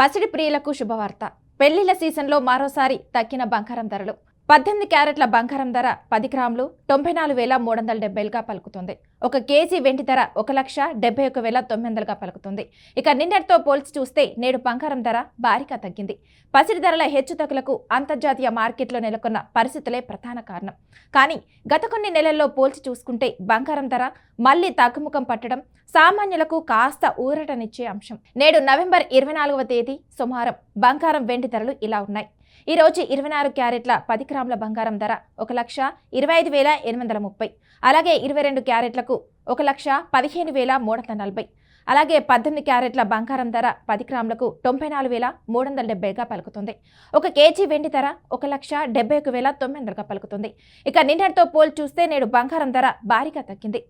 పసిడి ప్రియులకు శుభవార్త. పెళ్ళిళ్ళ సీజన్లో మరోసారి తగ్గిన బంగారం ధరలు. పద్దెనిమిది క్యారెట్ల బంగారం ధర పది గ్రాములు తొంభై నాలుగు వేల మూడు వందల డెబ్బైలుగా పలుకుతుంది. ఒక కేజీ వెండి ధర ఒక లక్ష డెబ్బై ఒక వేల తొమ్మిది వందలుగా పలుకుతుంది. ఇక నిన్నటితో పోల్చి చూస్తే నేడు బంగారం ధర భారీగా తగ్గింది. పసిడి ధరల హెచ్చుతగ్గులకు అంతర్జాతీయ మార్కెట్లో నెలకొన్న పరిస్థితులే ప్రధాన కారణం. కానీ గత కొన్ని నెలల్లో పోల్చి చూసుకుంటే బంగారం ధర మళ్ళీ తగ్గుముఖం పట్టడం సామాన్యులకు కాస్త ఊరటనిచ్చే అంశం. నేడు నవంబర్ ఇరవై నాలుగవ తేదీ సుమారం బంగారం వెండి ధరలు ఇలా ఉన్నాయి. ఈరోజు ఇరవై నాలుగు క్యారెట్ల పది గ్రాముల బంగారం ధర ఒక లక్ష ఇరవై ఐదు వేల ఎనిమిది వందల ముప్పై. అలాగే ఇరవై రెండు క్యారెట్లకు ఒక లక్ష పదిహేను వేల మూడు వందల నలభై. అలాగే పద్దెనిమిది క్యారెట్ల బంగారం ధర పది గ్రాములకు తొంభై నాలుగు వేల మూడు వందల డెబ్బైగా పలుకుతుంది. ఒక కేజీ వెండి ధర ఒక లక్ష డెబ్బై ఒక వేల తొమ్మిది వందలుగా పలుకుతుంది. ఇక నిన్నటితో పోల్ చూస్తే నేడు బంగారం ధర భారీగా తగ్గింది.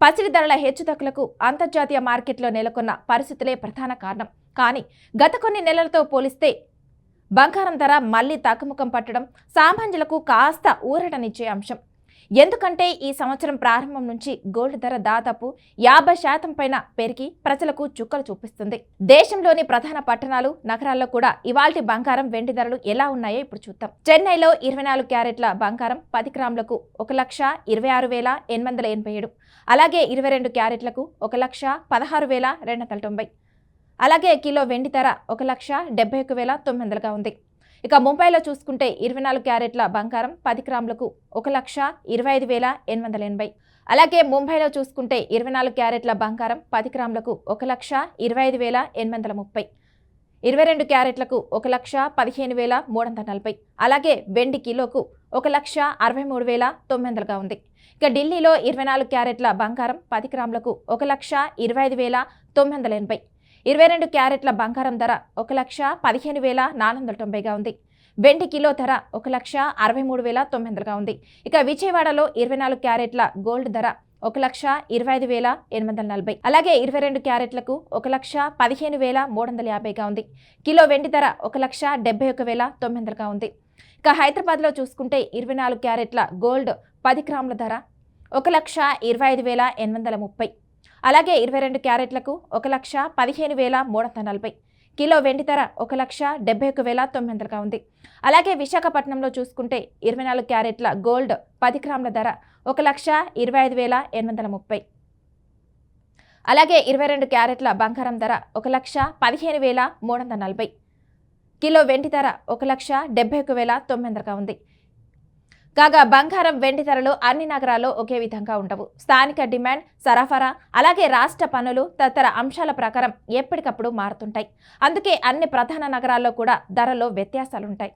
పసిడి ధరల హెచ్చుతగ్గులకు అంతర్జాతీయ మార్కెట్లో నెలకొన్న పరిస్థితులే ప్రధాన కారణం. కానీ గత కొన్ని నెలలతో పోలిస్తే బంగారం ధర మళ్ళీ తగ్గుముఖం పట్టడం సామాన్యులకు కాస్త ఊరటనిచ్చే అంశం. ఎందుకంటే ఈ సంవత్సరం ప్రారంభం నుంచి గోల్డ్ ధర దాదాపు యాభై శాతం పైన పెరిగి ప్రజలకు చుక్కలు చూపిస్తుంది. దేశంలోని ప్రధాన పట్టణాలు నగరాల్లో కూడా ఇవాల్టి బంగారం వెండి ధరలు ఎలా ఉన్నాయో ఇప్పుడు చూద్దాం. చెన్నైలో ఇరవై నాలుగు క్యారెట్ల బంగారం పది గ్రాములకు ఒక లక్ష ఇరవై ఆరు వేల ఎనిమిది వందల ఎనభై ఏడు. అలాగే ఇరవై రెండు క్యారెట్లకు ఒక లక్ష పదహారు వేల రెండు వందల తొంభై. అలాగే కిలో వెండి ధర ఒక లక్ష డెబ్బై ఒక వేల తొమ్మిది వందలుగా ఉంది. ఇక ముంబైలో చూసుకుంటే ఇరవై నాలుగు క్యారెట్ల బంగారం పది గ్రాములకు ఒక లక్ష ఇరవై ఐదు వేల ఎనిమిది వందల ఎనభై. అలాగే ముంబైలో చూసుకుంటే ఇరవై నాలుగు క్యారెట్ల బంగారం పది గ్రాములకు ఒక లక్ష ఇరవై ఐదు వేల ఎనిమిది వందల ముప్పై. ఇరవై రెండు క్యారెట్లకు ఒక లక్ష పదిహేను వేల మూడు వందల నలభై. అలాగే వెండి కిలోకు ఒక లక్ష అరవై మూడు వేల తొమ్మిది వందలుగా ఉంది. ఇక ఢిల్లీలో ఇరవై నాలుగు క్యారెట్ల బంగారం పది గ్రాములకు ఒక లక్ష ఇరవై ఐదు వేల తొమ్మిది వందల ఎనభై. ఇరవై రెండు క్యారెట్ల బంగారం ధర ఒక లక్ష పదిహేను వేల నాలుగు వందల తొంభైగా ఉంది. వెండి కిలో ధర ఒక లక్ష అరవై మూడు వేల తొమ్మిది వందలుగా ఉంది. ఇక విజయవాడలో ఇరవై నాలుగు క్యారెట్ల గోల్డ్ ధర ఒక లక్ష ఇరవై ఐదు వేల ఎనిమిది వందల నలభై. అలాగే ఇరవై రెండు క్యారెట్లకు ఒక లక్ష పదిహేను వేల మూడు వందల యాభైగా ఉంది. కిలో వెండి ధర ఒక లక్ష డెబ్బై ఒక వేల తొమ్మిది వందలుగా ఉంది. ఇక హైదరాబాద్లో చూసుకుంటే ఇరవై నాలుగు క్యారెట్ల గోల్డ్ పది గ్రాముల ధర ఒక లక్ష ఇరవై ఐదు వేల ఎనిమిది వందల ముప్పై. అలాగే ఇరవై రెండు క్యారెట్లకు ఒక లక్ష పదిహేను వేల మూడు వందల నలభై. కిలో వెండి ధర ఒక లక్ష డెబ్బై ఒక వేల తొమ్మిది వందలుగా ఉంది. అలాగే విశాఖపట్నంలో చూసుకుంటే ఇరవై నాలుగు క్యారెట్ల గోల్డ్ పది గ్రాముల ధర ఒక లక్ష ఇరవై ఐదు వేల ఎనిమిది వందల ముప్పై. అలాగే ఇరవై రెండు క్యారెట్ల బంగారం ధర ఒక లక్ష పదిహేను వేల మూడు వందల నలభై. కిలో వెండి ధర ఒక లక్ష డెబ్బై ఒక వేల తొమ్మిది వందలుగా ఉంది. కాగా బంగారం వెండి ధరలు అన్ని నగరాల్లో ఒకే విధంగా ఉండవు. స్థానిక డిమాండ్ సరఫరా అలాగే రాష్ట్ర పనులు తదితర అంశాల ప్రకారం ఎప్పటికప్పుడు మారుతుంటాయి. అందుకే అన్ని ప్రధాన నగరాల్లో కూడా ధరలో వ్యత్యాసాలుంటాయి.